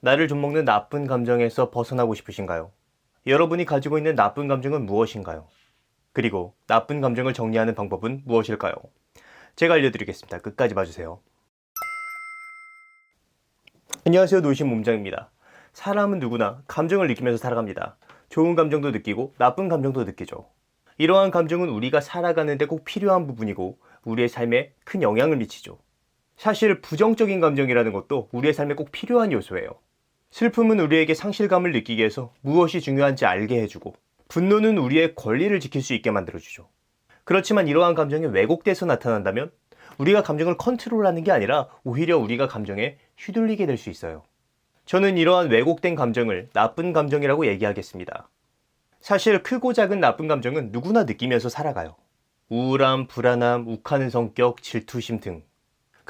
나를 좀 먹는 나쁜 감정에서 벗어나고 싶으신가요? 여러분이 가지고 있는 나쁜 감정은 무엇인가요? 그리고 나쁜 감정을 정리하는 방법은 무엇일까요? 제가 알려드리겠습니다. 끝까지 봐주세요. 안녕하세요. 노신 몸장입니다. 사람은 누구나 감정을 느끼면서 살아갑니다. 좋은 감정도 느끼고 나쁜 감정도 느끼죠. 이러한 감정은 우리가 살아가는데 꼭 필요한 부분이고 우리의 삶에 큰 영향을 미치죠. 사실 부정적인 감정이라는 것도 우리의 삶에 꼭 필요한 요소예요. 슬픔은 우리에게 상실감을 느끼게 해서 무엇이 중요한지 알게 해주고 분노는 우리의 권리를 지킬 수 있게 만들어주죠. 그렇지만 이러한 감정이 왜곡돼서 나타난다면 우리가 감정을 컨트롤하는 게 아니라 오히려 우리가 감정에 휘둘리게 될 수 있어요. 저는 이러한 왜곡된 감정을 나쁜 감정이라고 얘기하겠습니다. 사실 크고 작은 나쁜 감정은 누구나 느끼면서 살아가요. 우울함, 불안함, 욱하는 성격, 질투심 등.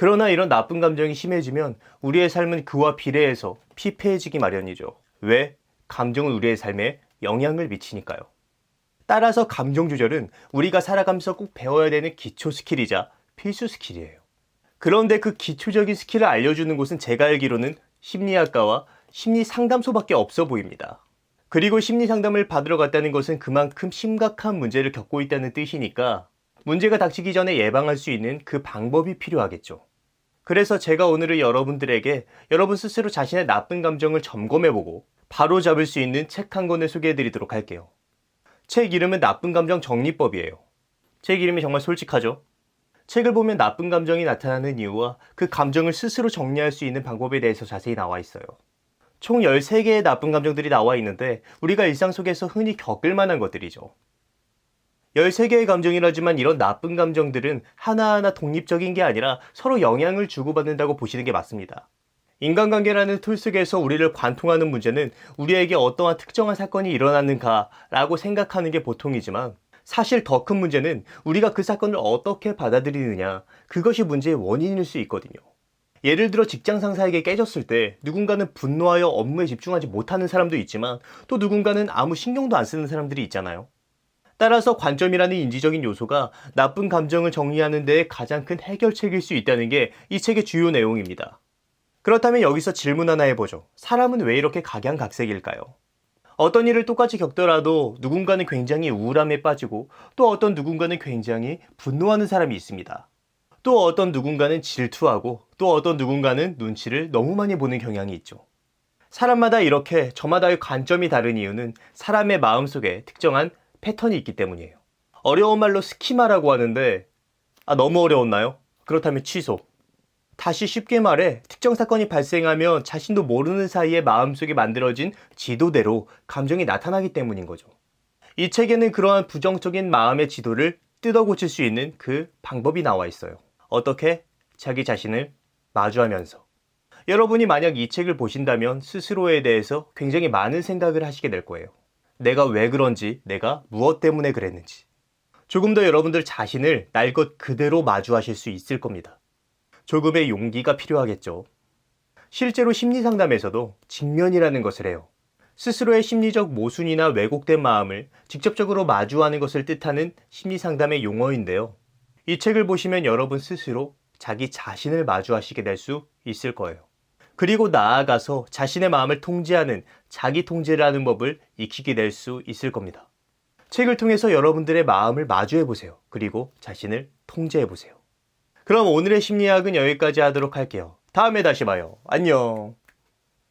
그러나 이런 나쁜 감정이 심해지면 우리의 삶은 그와 비례해서 피폐해지기 마련이죠. 왜? 감정은 우리의 삶에 영향을 미치니까요. 따라서 감정 조절은 우리가 살아가면서 꼭 배워야 되는 기초 스킬이자 필수 스킬이에요. 그런데 그 기초적인 스킬을 알려주는 곳은 제가 알기로는 심리학과와 심리 상담소밖에 없어 보입니다. 그리고 심리 상담을 받으러 갔다는 것은 그만큼 심각한 문제를 겪고 있다는 뜻이니까 문제가 닥치기 전에 예방할 수 있는 그 방법이 필요하겠죠. 그래서 제가 오늘은 여러분들에게 여러분 스스로 자신의 나쁜 감정을 점검해보고 바로 잡을 수 있는 책 한 권을 소개해드리도록 할게요. 책 이름은 나쁜 감정 정리법이에요. 책 이름이 정말 솔직하죠? 책을 보면 나쁜 감정이 나타나는 이유와 그 감정을 스스로 정리할 수 있는 방법에 대해서 자세히 나와 있어요. 총 13개의 나쁜 감정들이 나와 있는데 우리가 일상 속에서 흔히 겪을 만한 것들이죠. 13개의 감정이라지만 이런 나쁜 감정들은 하나하나 독립적인 게 아니라 서로 영향을 주고받는다고 보시는 게 맞습니다. 인간관계라는 틀 속에서 우리를 관통하는 문제는 우리에게 어떠한 특정한 사건이 일어났는가라고 생각하는 게 보통이지만 사실 더 큰 문제는 우리가 그 사건을 어떻게 받아들이느냐 그것이 문제의 원인일 수 있거든요. 예를 들어 직장 상사에게 깨졌을 때 누군가는 분노하여 업무에 집중하지 못하는 사람도 있지만 또 누군가는 아무 신경도 안 쓰는 사람들이 있잖아요. 따라서 관점이라는 인지적인 요소가 나쁜 감정을 정리하는 데 가장 큰 해결책일 수 있다는 게 이 책의 주요 내용입니다. 그렇다면 여기서 질문 하나 해보죠. 사람은 왜 이렇게 각양각색일까요? 어떤 일을 똑같이 겪더라도 누군가는 굉장히 우울함에 빠지고 또 어떤 누군가는 굉장히 분노하는 사람이 있습니다. 또 어떤 누군가는 질투하고 또 어떤 누군가는 눈치를 너무 많이 보는 경향이 있죠. 사람마다 이렇게 저마다의 관점이 다른 이유는 사람의 마음속에 특정한 패턴이 있기 때문이에요. 어려운 말로 스키마라고 하는데 아 너무 어려웠나요? 그렇다면 취소. 다시 쉽게 말해 특정 사건이 발생하면 자신도 모르는 사이에 마음속에 만들어진 지도대로 감정이 나타나기 때문인 거죠. 이 책에는 그러한 부정적인 마음의 지도를 뜯어 고칠 수 있는 그 방법이 나와 있어요. 어떻게? 자기 자신을 마주하면서. 여러분이 만약 이 책을 보신다면 스스로에 대해서 굉장히 많은 생각을 하시게 될 거예요. 내가 왜 그런지, 내가 무엇 때문에 그랬는지. 조금 더 여러분들 자신을 날 것 그대로 마주하실 수 있을 겁니다. 조금의 용기가 필요하겠죠. 실제로 심리 상담에서도 직면이라는 것을 해요. 스스로의 심리적 모순이나 왜곡된 마음을 직접적으로 마주하는 것을 뜻하는 심리 상담의 용어인데요. 이 책을 보시면 여러분 스스로 자기 자신을 마주하시게 될 수 있을 거예요. 그리고 나아가서 자신의 마음을 통제하는 자기 통제라는 법을 익히게 될 수 있을 겁니다. 책을 통해서 여러분들의 마음을 마주해 보세요. 그리고 자신을 통제해 보세요. 그럼 오늘의 심리학은 여기까지 하도록 할게요. 다음에 다시 봐요. 안녕.